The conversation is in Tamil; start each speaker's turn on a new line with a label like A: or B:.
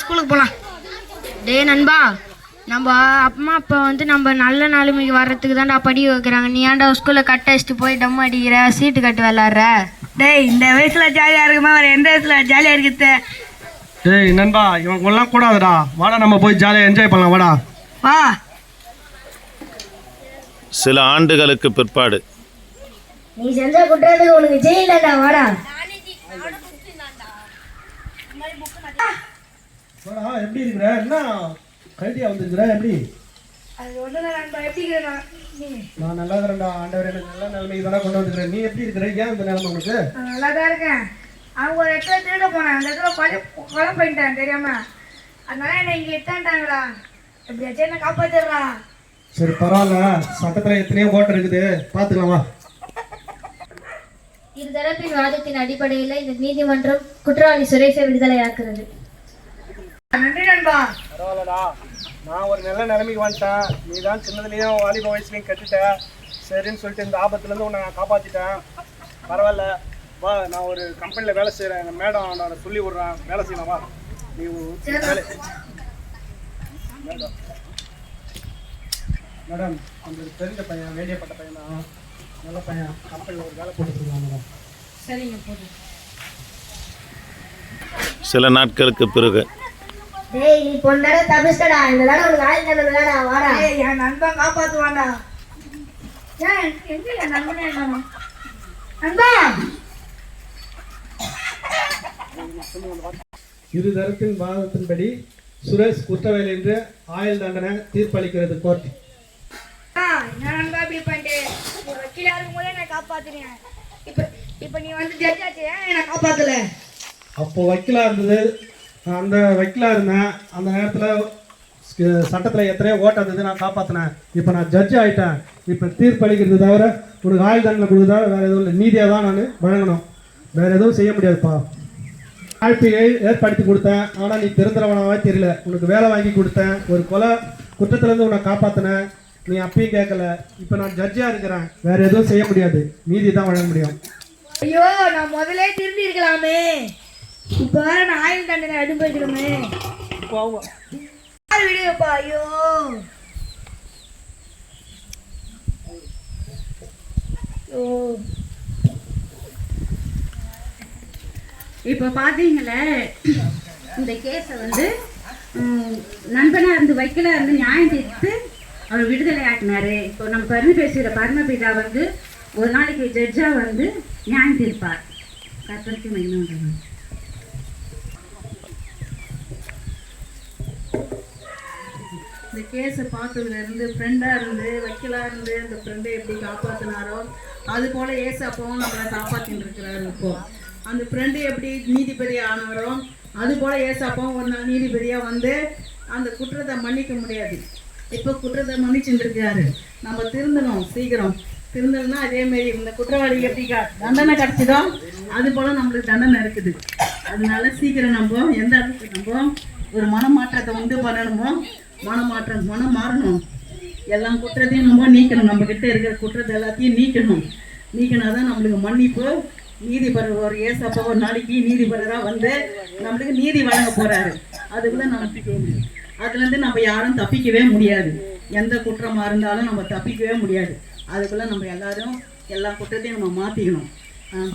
A: ஸ்கூலுக்கு போகலாம் டேய் நண்பா நம்ம அம்மா அப்பா வந்து நம்ம நல்ல நிலைமைக்கு வர்றதுக்கு தான்டா படி வைக்கிறாங்க நீ ஏன்டா ஸ்கூலில் கட் அடிச்சுட்டு போய் டம் அடிக்கிற? சீட்டு கட்டு விளாட்ற?
B: டேய் இந்த வயசுல ஜாலியா இருக்குமா? வேற எந்த வயசுல ஜாலியா இருக்குது?
C: டேய் நண்பா இவன் கொல்லாம் கூடாதுடா. வாடா நம்ம போய் ஜாலியாக என்ஜாய் பண்ணலாம். வாடா.
B: வா.
D: சில ஆண்டுகளுக்கு பிற்பாடு.
A: நீ செஞ்ச குற்றத்துக்கு உனக்கு ஜெயிலடா வாடா.
C: வாடா எப்படி இருக்கிற? என்ன? கல்வியா வந்துருக்குற? எப்படி? நான் நல்லா இருக்கிறேன்டா ஆண்டவர் எனக்கு நல்ல நிலைமைக்கு தானே கொண்டு வந்துக்கிறேன் நீ எப்படி இருக்கிற? ஏன் இந்த நிலைமை உனக்கு?
B: நல்லா தான் இருக்கேன். அவங்க ஒரு இடத்துல திருட போனேன் அந்த இடத்துல கொலை கொலை பண்ணிட்டேன் தெரியாம. அதனால என்னை இங்க எத்தான்ட்டாங்களா எப்படியாச்சும் என்ன காப்பாத்திடுறா.
C: சரி பரவாயில்ல. சட்டத்தில் எத்தனையோ ஓட்டம் இருக்குது. பார்த்துக்கலாம் வா.
E: இருதரப்பின் வாதத்தின் அடிப்படையில் இந்த நீதிமன்றம் குற்றவாளி சுரேஷை விடுதலையாக்குறது
B: நன்றி நண்பா.
C: பரவாயில்லடா. நான் ஒரு நல்ல நிலைமைக்கு வந்துட்டேன். நீ தான் சின்னதுலேயும் வாலிப வயசுலையும் கட்டிட்ட. சரின்னு சொல்லிட்டு இந்த ஆபத்துலேருந்து உன்னை நான் காப்பாற்றிட்டேன் பரவாயில்ல. வா நான் ஒரு கம்பெனியில் வேலை செய்கிறேன் எங்கள் மேடம் நான் சொல்லி விட்றேன். வேலை செய்யலாம் வா. நீ ஒரு வேலை மேடம். மேடம் உங்களுக்கு தெரிஞ்ச பையன் வேண்டியப்பட்ட பையன்? தான் நல்ல பையன். கம்பெனியில் ஒரு வேலை போட்டுருக்காங்க மேடம்.
D: சில நாட்களுக்கு பிறகு
A: டேய் நீ பொண்ணாட தப்பிச்சிட்டடா. இந்த தடவை உனக்கு ஆயுள் தண்டனை விளையாடா வாடா.
B: ஏய் என் நண்பன் காப்பாத்துவான்டா. ஏன் எங்க என் நண்பனே? நண்பா!
C: இரு தரப்பின் வாதத்தின்படி சுரேஷ் குற்றவாளி என்று ஆயுள் தண்டனை தீர்ப்பளிக்கிறது கோர்ட்.
B: ஆ, என்ன நண்பா இப்படி பண்ணிட்டு? நீ வக்கீலா இருக்கும் போதே என்னை காப்பாத்துனீங்க இப்ப இப்ப நீ வந்து ஜட்ஜ் ஆச்சு. ஏன் என்னை காப்பாத்தல?
C: அப்போ வக்கீலா இருந்தது நான் அந்த வக்கீலா இருந்தேன். அந்த நேரத்தில் சட்டத்தில் எத்தனையோ ஓட்டம் இருந்தது நான் காப்பாற்றினேன் இப்போ நான் ஜட்ஜ் ஆகிட்டேன் இப்போ தீர்ப்பளிக்கிறது தவிர உனக்கு ஆயுள் தண்டனை கொடுத்தா வேறு எதுவும் இல்லை. நீதியாக தான் நான் வழங்கணும். வேறு எதுவும் செய்ய முடியாதுப்பா. வாழ்க்கையை ஏற்படுத்தி கொடுத்தேன். ஆனால் நீ திறந்தவனாவே தெரியல. உனக்கு வேலை வாங்கி கொடுத்தேன். ஒரு கொலை குற்றத்துலேருந்து உன்னை காப்பாற்றினேன் நீ அப்பயும் கேட்கல இப்போ நான் ஜட்ஜாக இருக்கிறேன். வேறு எதுவும் செய்ய முடியாது. நீதி தான் வழங்க முடியும்.
B: ஐயோ நான் முதலே திருந்தி இருக்கலாமே. இப்ப வேற நான் ஆயுள் தண்டனை அனுபவிக்கணுமே யார் விடுங்கப்பா ஐயோ. ஐயோ.
F: இப்போ பார்த்தீங்களே இந்த கேஸை வந்து ம், நண்பனா இருந்து வைக்கலா இருந்து நியாயம் தீர்த்து அவர் விடுதலை ஆட்டினாரு இப்போ நம்ம பரிந்து பேசுகிற பரமபிதா வந்து ஒரு நாளைக்கு ஜட்ஜாக வந்து நியாயம் தீர்ப்பார். கற்பனைக்கு மையம் இந்த கேஸை பார்த்ததுலேருந்து ஃப்ரெண்டாக இருந்து வக்கீலாக இருந்து அந்த ஃப்ரெண்டை எப்படி காப்பாற்றினாரோ அது போல் ஏசப்பாவும் நம்மளை காப்பாற்றின்னு இருக்கிறாரு இப்போ. அந்த ஃப்ரெண்டு எப்படி நீதிபதி ஆனவரோ அது போல் ஏசப்பாவும் ஒரு நாள் நீதிபதியாக வந்து அந்த குற்றத்தை மன்னிக்க முடியாது. இப்போ குற்றத்தை மன்னிச்சுட்டு இருக்காரு. நம்ம திருந்தணும் சீக்கிரம். திருந்தணும்னா அதேமாரி இந்த குற்றவாளி எப்படி தண்டனை கிடச்சிதோ அது போல் நம்மளுக்கு தண்டனை இருக்குது. அதனால சீக்கிரம் நம்ம எந்த அளவுக்கு நம்ம ஒரு மனமாற்றத்தை உண்டு பண்ணணுமோ மனமாற்றம் மனம் மாறணும் எல்லா குற்றத்தையும் நம்ம நீக்கணும். நம்ம கிட்ட இருக்கிற குற்றத்தை எல்லாத்தையும் நீக்கணும். நீக்கினா தான் நம்மளுக்கு மன்னிப்பு. நீதிபதி ஒரு ஏசப்பா ஒரு நாளைக்கு நீதிபரராக வந்து நம்மளுக்கு நீதி வழங்க போறாரு. அதுக்குள்ள நம்ம அதுலேருந்து நம்ம யாரும் தப்பிக்கவே முடியாது. எந்த குற்றமாக இருந்தாலும் நம்ம தப்பிக்கவே முடியாது. அதுக்குள்ள நம்ம எல்லாரும் எல்லா குற்றத்தையும் நம்ம மாற்றிக்கணும்
D: ஆஹ்